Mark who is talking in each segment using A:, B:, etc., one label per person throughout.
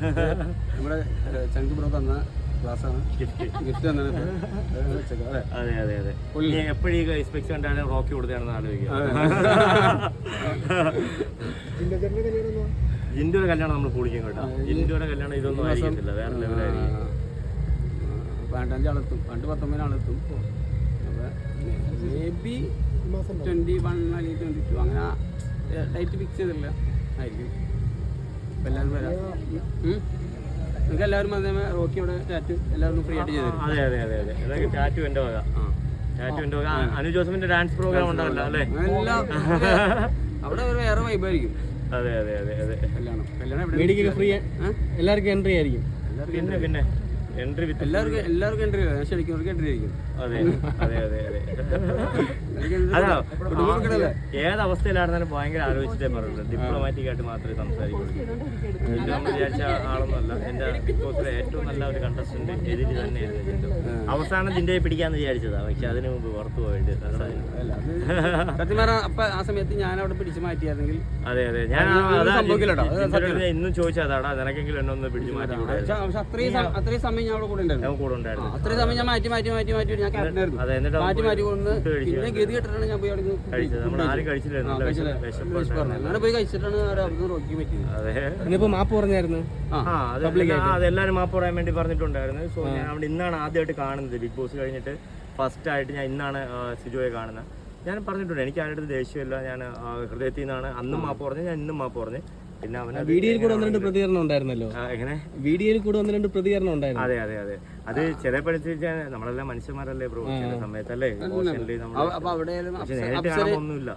A: നമ്മുടെ ചങ്ക് ബ്രോ തന്ന ക്ലാസ്സാണ്.
B: ഗിഫ്റ്റ് അതെ അതെ അതെ പുള്ളി എപ്പോഴും ഈ സ്പെക്സ് കണ്ടാലും റോക്കി കൊടുത്തതാണെന്ന് ആലോചിക്കുക. ജിൻഡോയുടെ കല്യാണം നമ്മൾ പൊളിക്കും കേട്ടോ. ജിൻഡോയുടെ കല്യാണം ഇതൊന്നും ആയിരിക്കത്തില്ല. വേറെ ലെവലായിരിക്കും
A: പതിനെട്ടാം ആളെത്തും പണ്ട് പത്തൊമ്പതിന് ആളെത്തും മേ ബി ട്വന്റി വൺ അല്ലെങ്കിൽ ട്വന്റി ടു അങ്ങനെ ഡേറ്റ് ഫിക്സ് ചെയ്തില്ല. ആയിരിക്കും. എല്ലാവരും വരാം. നിങ്ങൾക്ക് എല്ലാവരും അതേ റോക്കി അവിടെ ടാറ്റു എല്ലാവരും ഫ്രീ ആയിട്ട് ചെയ്തു
B: അതെ അതെ അതെ അതെ. അതൊക്കെ ടാറ്റു എന്റെ വക. ടാറ്റു എന്റെ വക. അനു ജോസഫിന്റെ ഡാൻസ് പ്രോഗ്രാം ഉണ്ടാവില്ല അല്ലേ?
A: അവിടെ ഒരു വേറെ വൈബായിരിക്കും
B: അതെ അതെ അതെ അതെ.
A: കല്യാണം. കല്യാണം
C: ഫ്രീ എല്ലാവർക്കും എൻട്രി ആയിരിക്കും.
B: പിന്നെ പിന്നെ. എൻട്രി വിത്ത്
A: എല്ലാവർക്കും എല്ലാവർക്കും എൻട്രി ശരിക്കും എൻട്രി ആയിരിക്കും
B: അതെ അതെ അതെ അതെ.
A: എനിക്ക് entry
B: അതാ ഏത് അവസ്ഥയിലായിരുന്നാലും ഭയങ്കര ആലോചിച്ചിട്ടേ പറയുള്ളൂ ഡിപ്ലോമാറ്റിക് ആയിട്ട് മാത്രമേ സംസാരിക്കുള്ളൂ. നമ്മൾ വിചാരിച്ച ആളൊന്നുമല്ല. എന്റെ ഇപ്പോഴത്തെ ഏറ്റവും നല്ല ഒരു കണ്ടസ്റ്റന്റ് എതിരി തന്നെയായിരുന്നു അവസാനം ജിൻഡയെ പിടിക്കാന്ന് വിചാരിച്ചതാ. പക്ഷെ അതിനു മുമ്പ് പുറത്തു പോയിട്ട്
A: സത്യം പറഞ്ഞാൽ അപ്പൊ ആ സമയത്ത് ഞാൻ അവിടെ പിടിച്ചു മാറ്റിയായിരുന്നെങ്കിൽ
B: അതെ അതെ. ഞാൻ. ഞാൻ ഇന്നും ചോദിച്ചതാടാ. നിനക്കെങ്കിലും എന്നെ ഒന്ന് പിടിച്ചു മാറ്റി
A: അത്രയും സമയം ഞാൻ അവിടെ കൂടെ ഉണ്ടായിരുന്നു.
B: കൂടെ ഉണ്ടായിരുന്നു.
A: അത്രയും സമയം ഞാൻ മാറ്റി മാറ്റി മാറ്റി മാറ്റി ഞാൻ ക്യാപ്റ്റനായിരുന്നു
B: അതെ എന്നിട്ട്
A: മാറ്റി മാറ്റി കൊണ്ട് പിന്നെ ഗതി കെട്ടിട്ടാണ് ഞാൻ പോയി അവിടെ. അങ്ങനെ പോയി കഴിച്ചിട്ടാണ് അവിടെ റോക്കി പറ്റിയത്.
C: മാപ്പ് പറഞ്ഞായിരുന്നു?
A: ആ
B: ആ ആ, അതെല്ലാവരും മാപ്പ് പറയാൻ വേണ്ടി പറഞ്ഞിട്ടുണ്ടായിരുന്നു. സോ ഞാൻ അവിടെ ഇന്നാണ് ആദ്യമായിട്ട് കാണുന്നത്. ബിഗ് ബോസ് കഴിഞ്ഞിട്ട് ഫസ്റ്റ് ആയിട്ട് ഞാൻ ഇന്നാണ് സിജോയെ കാണുന്നത്. ഞാൻ പറഞ്ഞിട്ടുണ്ട് എനിക്ക് ആരുടെ അടുത്ത് ദേഷ്യമില്ല. ഞാൻ ഹൃദയത്തിൽ നിന്നാണ് അന്നും മാപ്പ് പറഞ്ഞു ഞാൻ ഇന്നും മാപ്പ് പറഞ്ഞു പിന്നെ
C: വീഡിയോയിൽ കൂടെ ഒന്ന് രണ്ട് പ്രതികരണം ഉണ്ടായിരുന്നല്ലോ.
B: എങ്ങനെ?
C: വീഡിയോയിൽ കൂടെ ഒന്ന് രണ്ട് പ്രതികരണം ഉണ്ടായിരുന്നു.
B: അതെ അതെ അതെ. അത് ചിലപ്പോഴത്തേക്ക് നമ്മളെല്ലാം മനുഷ്യന്മാരല്ലേ ബ്രോ ചില സമയത്തല്ലേ? ഇമോഷണലി നമ്മൾ
A: അപ്പൊ- അപ്പൊ അവിടെ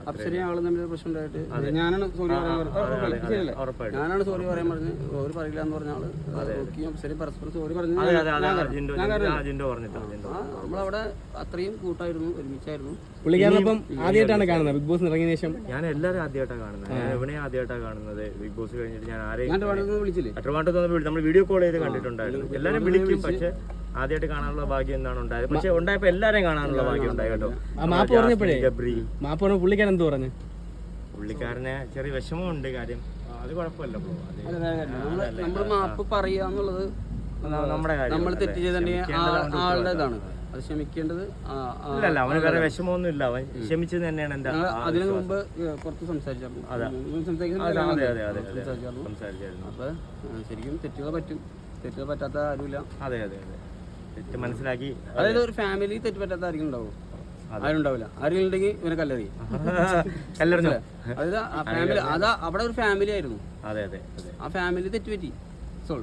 A: അപ്സരയും ആളും തമ്മിൽ പ്രശ്നം ഉണ്ടായിട്ട് ഞാനാണ് സോറി പറയാൻ ഞാനാണ് സോറി പറയാൻ പറഞ്ഞത്. സോറി പറയില്ല എന്ന് പറഞ്ഞ ആൾ. അപ്സരയും പരസ്പരം സോറി പറഞ്ഞു നമ്മളവിടെ അത്രയും കൂട്ടായിരുന്നു ഒരുമിച്ചായിരുന്നു.
C: പുള്ളിക്കാരനപ്പം ആദ്യമായിട്ടാണ് കാണുന്നത്. ബിഗ് ബോസ് ഇറങ്ങിയ ശേഷം.
B: ഞാൻ എല്ലാവരും ആദ്യമായിട്ടാണ് കാണുന്നത്. ഞാൻ എവിടെ ആദ്യമായിട്ടാണ് കാണുന്നത്. ബിഗ് ബോസ് കഴിഞ്ഞിട്ട് ഞാൻ ആരെയും
A: വിളിച്ചില്ലേ?
B: നമ്മൾ വീഡിയോ കോൾ ചെയ്ത് കണ്ടിട്ടുണ്ടായിരുന്നു. എല്ലാവരും വിളിക്കും. പക്ഷെ ആദ്യമായിട്ട് കാണാനുള്ള ഭാഗ്യം എന്താണ് ഉണ്ടായത്? പക്ഷെ ഉണ്ടായപ്പോ എല്ലാരെയും കാണാനുള്ള ഭാഗ്യം ഉണ്ടായി കേട്ടോ.
C: മാപ്പ് പറഞ്ഞപ്പോഴേ? മാപ്പ് പറഞ്ഞ പുള്ളിക്കാരൻ എന്ത് പറഞ്ഞു?
B: പുള്ളിക്കാരനെ ചെറിയ വിഷമമുണ്ട് കാര്യം. അത് കുഴപ്പമില്ല ബ്രോ.
A: അല്ല, വേറെ നമ്മൾ മാപ്പ് പറയുക എന്നുള്ളത് നമ്മൾ തെറ്റ് ചെയ്തിട്ടുണ്ടെങ്കിൽ ആ- ആളുടെ ഇതാണ് അത് ക്ഷമിക്കേണ്ടത്
B: അവന് വേറെ വിഷമമൊന്നും ഇല്ല. അവൻ ക്ഷമിച്ചത് തന്നെയാണ് എന്റെ
A: അതിനു. മുമ്പ് കുറച്ച് സംസാരിച്ചായിരുന്നു. അപ്പൊ ശരിക്കും തെറ്റുകൾ പറ്റും. തെറ്റുകൾ പറ്റാത്ത ആരുമില്ല.
B: അതെ അതെ അതെ. തെറ്റ് മനസ്സിലാക്കി
A: അതായത് ഒരു ഫാമിലി തെറ്റ് പറ്റാത്ത ആരെങ്കിലും ഉണ്ടാവും? ആരും ഉണ്ടാവില്ല. ആരെങ്കിലും ഉണ്ടെങ്കിൽ ഇവനെ കല്ലെറി
B: എല്ലാവരും
A: അതായത് ആ ഫാമിലി അതാ അവിടെ ഒരു ഫാമിലി ആയിരുന്നു.
B: അതെ അതെ
A: ആ ഫാമിലി തെറ്റുപറ്റി സോൾ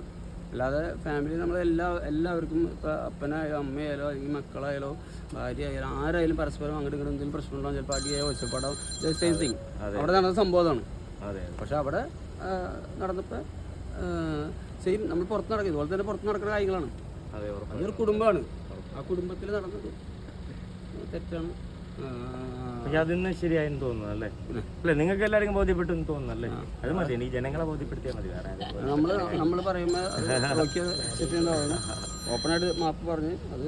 A: അല്ലാതെ ഫാമിലി നമ്മൾ എല്ലാ എല്ലാവർക്കും ഇപ്പം അപ്പനായാലോ അമ്മയായാലോ അല്ലെങ്കിൽ മക്കളായാലോ ഭാര്യ ആയാലും ആരായാലും പരസ്പരം അങ്ങോട്ട് ഇങ്ങോട്ട് എന്തെങ്കിലും പ്രശ്നം ഉണ്ടാവും ചിലപ്പോൾ അടിയായോ ഒച്ചപ്പാടോ സെയിം തിങ് അവിടെ നടന്ന
B: സംഭവമാണ്
A: പക്ഷെ അവിടെ നടന്നപ്പോ നടന്നപ്പോൾ സെയിം നമ്മൾ പുറത്ത് നടക്കും. ഇതുപോലെ തന്നെ പുറത്ത് നടക്കുന്ന കാര്യങ്ങളാണ്.
B: അതെ ഉറപ്പ്
A: അതൊരു കുടുംബമാണ്. ആ കുടുംബത്തിൽ നടന്നത്. തെറ്റാണ്.
B: പക്ഷെ അതിന്ന് ശരിയായെന്ന് തോന്നുന്നു അല്ലേ? അല്ലെ നിങ്ങൾക്ക് എല്ലാവർക്കും ബോധ്യപ്പെട്ടെന്ന് തോന്നുന്നു അല്ലേ? അത് മതി എനിക്ക് ജനങ്ങളെ ബോധ്യപ്പെടുത്തിയാൽ മതി വേറെ
A: നമ്മൾ നമ്മൾ പറയുമ്പോൾ ഓപ്പണായിട്ട് മാപ്പ് പറഞ്ഞ് അത്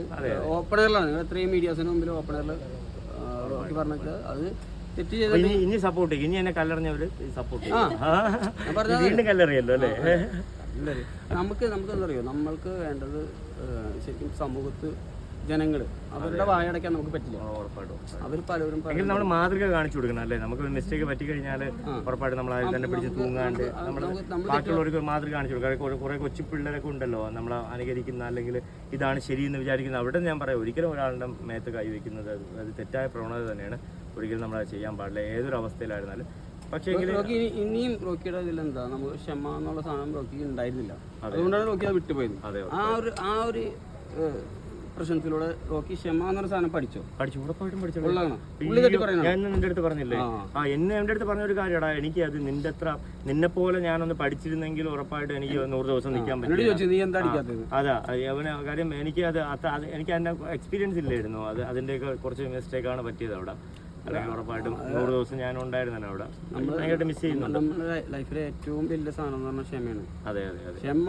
A: ഓപ്പണറിലാണ്. നിങ്ങൾ എത്രയും മീഡിയാസിന് മുമ്പിൽ ഓപ്പണറിൽ റോക്കി പറഞ്ഞത് അത് തെറ്റ് ചെയ്ത
B: ഇനി ഇനി സപ്പോർട്ട് ചെയ്യും. ഇനി എന്നെ കല്ലെറിഞ്ഞവര് സപ്പോർട്ട് ചെയ്യും. വീണ്ടും കല്ലെറിയല്ലോ അല്ലേ?
A: നമുക്ക് നമുക്ക് എന്താ അറിയോ? നമ്മൾക്ക് വേണ്ടത് ശരിക്കും സമൂഹത്ത് ജനങ്ങൾ അവരുടെ വായടക്കാൻ നമുക്ക് പറ്റില്ല. അവർ പലരും
B: എങ്കിലും നമ്മൾ മാതൃക കാണിച്ചു കൊടുക്കണം അല്ലേ? നമുക്ക് മിസ്റ്റേക്ക് പറ്റി കഴിഞ്ഞാൽ ഉറപ്പായിട്ട് നമ്മൾ അതിൽ തന്നെ പിടിച്ച് തൂങ്ങാണ്ട് നമ്മൾ ബാക്കിയുള്ളവർക്ക് മാതൃക കാണിച്ചു കൊടുക്കുക കുറെ കുറെ കൊച്ചു പിള്ളേരൊക്കെ ഉണ്ടല്ലോ നമ്മൾ അനുകരിക്കുന്ന അല്ലെങ്കിൽ ഇതാണ് ശരിയെന്ന് വിചാരിക്കുന്ന അവിടെ ഞാൻ പറയാം ഒരിക്കലും ഒരാളുടെ മേത്ത് കൈവയ്ക്കുന്നത് അത് അത് തെറ്റായ പ്രവണത തന്നെയാണ്. ഒരിക്കലും നമ്മൾ അത് ചെയ്യാൻ പാടില്ല. ഏതൊരു അവസ്ഥയിലായിരുന്നാലും പക്ഷേ
A: റോക്കി ഇനി- ഇനിയും റോക്കിയുടെ ഇതിൽ എന്താ നമുക്ക് ക്ഷമ എന്നുള്ള സാധനം റോക്കി ഉണ്ടായിരുന്നില്ല. അതുകൊണ്ടാണ് റോക്കി അത് വിട്ടുപോയത്. ആ ഒരു ആ ഒരു പ്രശ്നത്തിലൂടെ റോക്കി ക്ഷമ എന്നൊരു സാധനം പഠിച്ചോ?
B: പഠിച്ചു. ഉറപ്പായിട്ടും പഠിച്ചു? ഞാൻ നിന്റെ അടുത്ത് പറഞ്ഞില്ലേ?
A: ആ.
B: എന്നെ എന്റെ അടുത്ത് പറഞ്ഞ ഒരു കാര്യടാ എനിക്ക് അത് നിന്റെ അത്ര നിന്നെ പോലെ ഞാനൊന്ന് പഠിച്ചിരുന്നെങ്കിൽ ഉറപ്പായിട്ട് എനിക്ക് നൂറ് ദിവസം നിൽക്കാൻ
A: പറ്റും
B: അതാ അവന് കാര്യം എനിക്ക് അത് എനിക്ക് അതിന്റെ എക്സ്പീരിയൻസ് ഇല്ലായിരുന്നു. അത് അതിന്റെയൊക്കെ കുറച്ച് മിസ്റ്റേക്കാണ് പറ്റിയത് അവിടെ. ഉറപ്പായിട്ടും. നൂറ് ദിവസം ഞാൻ ഉണ്ടായിരുന്നല്ലോ അവിടെ ഭയങ്കരമായിട്ട് മിസ് ചെയ്യുന്നുണ്ട്.
A: നമ്മുടെ ലൈഫിലെ ഏറ്റവും വലിയ സാധനം എന്ന് പറഞ്ഞാൽ ക്ഷമയാണ്.
B: അതെ അതെ അതെ.
A: ക്ഷമ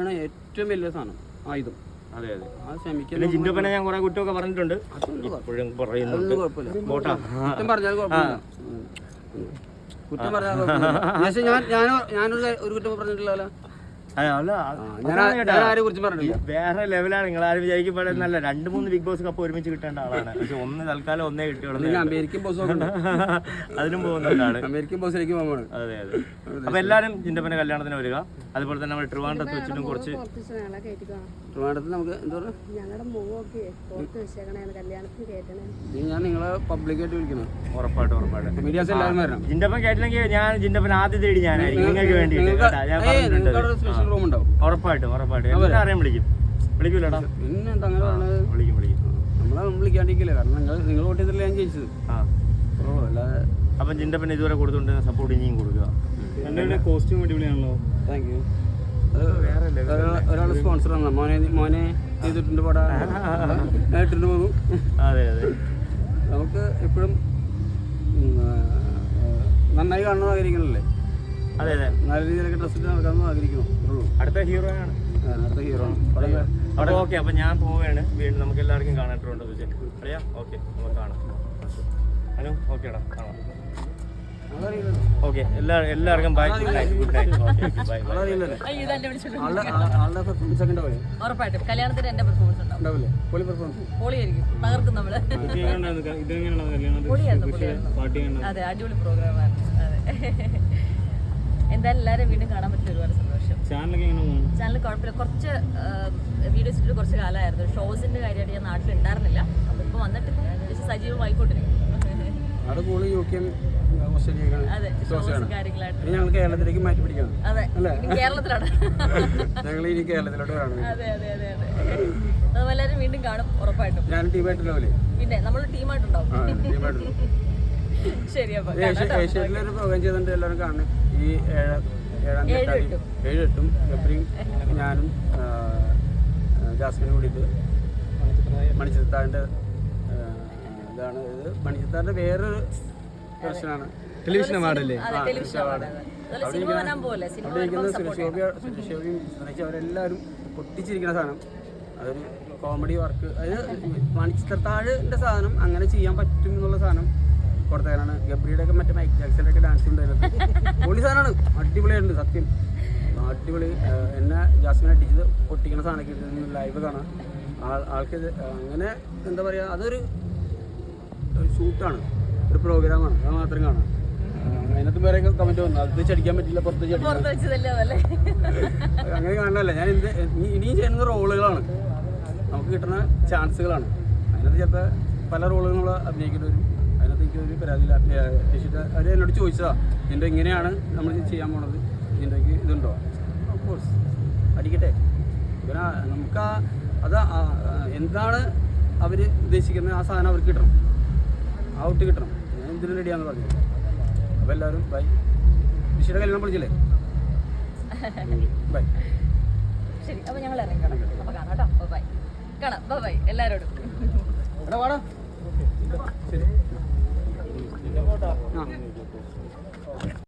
A: ആണ് ഏറ്റവും വലിയ സാധനം ആയുധം.
B: അതെ അതെ.
A: ആ ക്ഷമിക്കുന്ന
B: പിന്നെ ജിൻഡോപ്പനെ ഞാൻ കുറെ കുറ്റമൊക്കെ പറഞ്ഞിട്ടുണ്ട്. ഇപ്പോഴും പറയുന്നുണ്ട്.
A: കുഴപ്പമില്ല. കുറ്റം പറഞ്ഞാൽ കുഴപ്പമില്ല. കുറ്റം പറഞ്ഞാൽ കുഴപ്പമില്ല. പക്ഷേ ഞാൻ ഞാൻ ഞാനൊരു ഒരു കുറ്റം പറഞ്ഞിട്ടില്ലല്ലോ
B: വേറെ ലെവലാണ് നിങ്ങൾ ആരും വിചാരിക്കുമ്പോൾ നല്ല രണ്ട് മൂന്ന് ബിഗ് ബോസ് കപ്പ് ഒരുമിച്ച് കിട്ടേണ്ട ആളാണ്. പക്ഷെ ഒന്ന് തൽക്കാലം ഒന്നേ കിട്ടിയുള്ളൂ.
A: അമേരിക്കൻ ബോസ്
B: അതിനും പോകുന്നതാണ്
A: അമേരിക്കൻ ബോസിലേക്ക് പോകാണ്
B: അതെ അതെ. അപ്പൊ എല്ലാരും ചിന്തപ്പന്റെ കല്യാണത്തിന് വരിക. അതുപോലെ തന്നെ നമ്മൾ ട്രിവാൻഡ്രത്ത് വെച്ചിട്ടും കുറച്ച്
A: ട്രിവാൻഡ്രത്ത് നമുക്ക് എന്താ പറയുക ഞാൻ നിങ്ങളെ പബ്ലിക്കായിട്ട് വിളിക്കണം
B: ഉറപ്പായിട്ട് ഉറപ്പായിട്ട്.
A: മീഡിയാസ് എല്ലാവരും വരണം.
B: ജിന്റപ്പൻ കേട്ടില്ലെങ്കിൽ ഞാൻ ജിന്റപ്പൻ ആദ്യം തേടി ഞാനായിരിക്കും. നിങ്ങൾക്ക് വേണ്ടിയിട്ട് ഞാൻ പറഞ്ഞിട്ടുണ്ട്.
A: റൂം ഉണ്ടാവും.
B: ഉറപ്പായിട്ടും ഉറപ്പായിട്ടും. എല്ലാവരെയും വിളിക്കും? വിളിക്കൂലടാ.
A: പിന്നെ എന്താ അങ്ങനെ പറയണത്?
B: വിളിക്കും വിളിക്കും.
A: നമ്മളെ വിളിക്കാണ്ടിരിക്കില്ല. കാരണം നിങ്ങൾ നിങ്ങൾ വോട്ട് ചെയ്തിട്ടില്ല ഞാൻ ജയിച്ചത്.
B: ആ.
A: അല്ലാതെ
B: അപ്പം ജിന്റപ്പൻ ഇതുവരെ കൊടുത്തുകൊണ്ട് സപ്പോർട്ട് ഇനിയും കൊടുക്കുക.
C: രണ്ടുപേരുടെ കോസ്റ്റ്യൂം അടിപൊളിയാണല്ലോ.
A: താങ്ക് യു ഒരാൾ സ്പോൺസർ ആണ്. മോനെ മോനെ ചെയ്തിട്ടുണ്ട് പടാ. ഇട്ടിട്ട് പോകും.
B: അതെ അതെ.
A: നമുക്ക് എപ്പോഴും നന്നായി കാണണമെന്ന് ആഗ്രഹിക്കണല്ലേ
B: അതെ അതെ.
A: നല്ല രീതിയിലൊക്കെ ഡ്രസ് ഇട്ട് നടക്കാമെന്ന് ആഗ്രഹിക്കുന്നു.
B: അടുത്ത ഹീറോ ആണ്.
A: അടുത്ത ഹീറോ ആണ്.
B: അവിടെ ഓക്കെ അപ്പം ഞാൻ പോവുകയാണ്. വീണ്ടും നമുക്ക് എല്ലാവർക്കും കാണാട്ടുണ്ട് അറിയാം? ഓക്കെ നമുക്ക് കാണാം. അനു ഓക്കേടാ കാണാം. ഓക്കെ എല്ലാ എല്ലാവർക്കും bye good night good night okay bye
D: ഉറപ്പായിട്ടും. കല്യാണത്തിന് എന്റെ പെർഫോമൻസ് ഉണ്ടാവും.
A: ഉണ്ടാവില്ലേ? പൊളി പെർഫോമൻസ്
D: പൊളിയായിരിക്കും. തകർക്കും നമ്മൾ. അതെ അടിപൊളി പ്രോഗ്രാമായിരുന്നു അതെ. എന്തായാലും എല്ലാവരും വീണ്ടും കാണാൻ പറ്റിയ ഒരുപാട് സന്തോഷം. ചാനൽ കുഴപ്പമില്ല. കുറച്ച് വീഡിയോസ് ഇട്ടിട്ട് കുറച്ച് കാലമായിരുന്നു. ഷോസിന്റെ കാര്യമായിട്ട് ഞാൻ നാട്ടിൽ ഉണ്ടായിരുന്നില്ല. അപ്പൊ ഇപ്പൊ വന്നിട്ട്
A: ഇനി ഞങ്ങൾ കേരളത്തിലേക്ക് മാറ്റി പിടിക്കണം.
D: അതെ ഇനി കേരളത്തിലാണ്.
A: ഞങ്ങൾ ഇനി കേരളത്തിലോട്ട് വരണം
D: അതെ അതെ അതെ അതെ. അതുപോലെ എല്ലാവരും വീണ്ടും കാണും ഉറപ്പായിട്ടും.
A: ഞാൻ ടീമായിട്ടുണ്ടാവില്ലേ
D: പിന്നെ നമ്മൾ ടീമായിട്ടുണ്ടാവും ശരി അപ്പൊ
A: ഏഷ്യയിലെ ഒരു പ്രോഗ്രാം ചെയ്തിട്ടുണ്ട് എല്ലാവരും കാണണം ഈ ഏഴ് ഏഴാം തീയതി ഏഴ് എട്ടും ഫെബ്രുവരി ഞാനും ജാസ്മിനും കൂടിയിട്ട് മണിച്ചിത്താറിന്റെ ഇതാണ് ഇത്. മണിച്ചിത്താറിന്റെ വേറൊരു പ്രശ്നമാണ്
C: ടെലിവിഷൻ അവാർഡല്ലേ
D: ടെലിവിഷൻ അവാർഡ്
A: അവിടെ ഇരിക്കുന്ന സുരേഷ് ഗോപി സുരേഷ് ഗോപിയും അവരെല്ലാവരും പൊട്ടിച്ചിരിക്കുന്ന സാധനം. അതൊരു കോമഡി വർക്ക് അതായത് മണിച്ചിത്രത്താഴിന്റെ സാധനം അങ്ങനെ ചെയ്യാൻ പറ്റും എന്നുള്ള സാധനം കൊടുത്തേക്കാനാണ് ഗബ്രിയുടെ ഒക്കെ മറ്റേ മൈക്ക് ജാക്സന്റെ ഒക്കെ ഡാൻസ് ഉണ്ടായിരുന്നു. പൊളി സാധനമാണ്. അടിപൊളിയായിട്ടുണ്ട് സത്യം. അടിപൊളി. എന്നെ ജാസ്മിൻ അടിച്ചത് പൊട്ടിക്കുന്ന സാധനമൊക്കെ ലൈവ് കാണാം ആൾ ആൾക്ക് അങ്ങനെ എന്താ പറയുക അതൊരു ഷൂട്ടാണ് ഒരു പ്രോഗ്രാമാണ് അത് മാത്രം കാണാം. അതിനകത്ത് വേറെ കമന്റ് വന്നു. അത് ചടിക്കാൻ പറ്റില്ല പുറത്ത് അങ്ങനെ കാണണല്ല ഞാൻ എന്ത് ഇനിയും ചെയ്യുന്ന റോളുകളാണ്. നമുക്ക് കിട്ടുന്ന ചാൻസുകളാണ്. അതിനകത്ത് ചിലപ്പോൾ പല റോളുകളും നമ്മൾ അഭിനയിക്കേണ്ടി വരും. എനിക്ക് ഒരു പരാതിയില്ല. രക്ഷിത അവർ എന്നോട് ചോദിച്ചതാ. ഇതിന്റെ ഇങ്ങനെയാണ് നമ്മൾ ചെയ്യാൻ പോണത്? ഇതിന്റെ ഇതുണ്ടോ? ഓഫ് കോഴ്സ് അടിക്കട്ടെ. പിന്നെ നമുക്ക് ആ അത് എന്താണ് അവർ ഉദ്ദേശിക്കുന്നത് ആ സാധനം അവർക്ക് കിട്ടണം. ആ ഔട്ട് കിട്ടണം. ഞാൻ ഇതിന് റെഡിയാന്ന് പറഞ്ഞു. അപ്പോൾ എല്ലാവരും ബൈ ഋഷിയുടെ കല്യാണം വിളിച്ചില്ലേ? ബൈ
D: ശരി അപ്പോൾ ഞങ്ങൾ ഇറങ്ങിക്കണം. അപ്പോൾ കാണാം കേട്ടോ. ബൈ കാണാം. ബൈ എല്ലാവരോടും.
A: എടാ വാടാ. ശരി. ആ.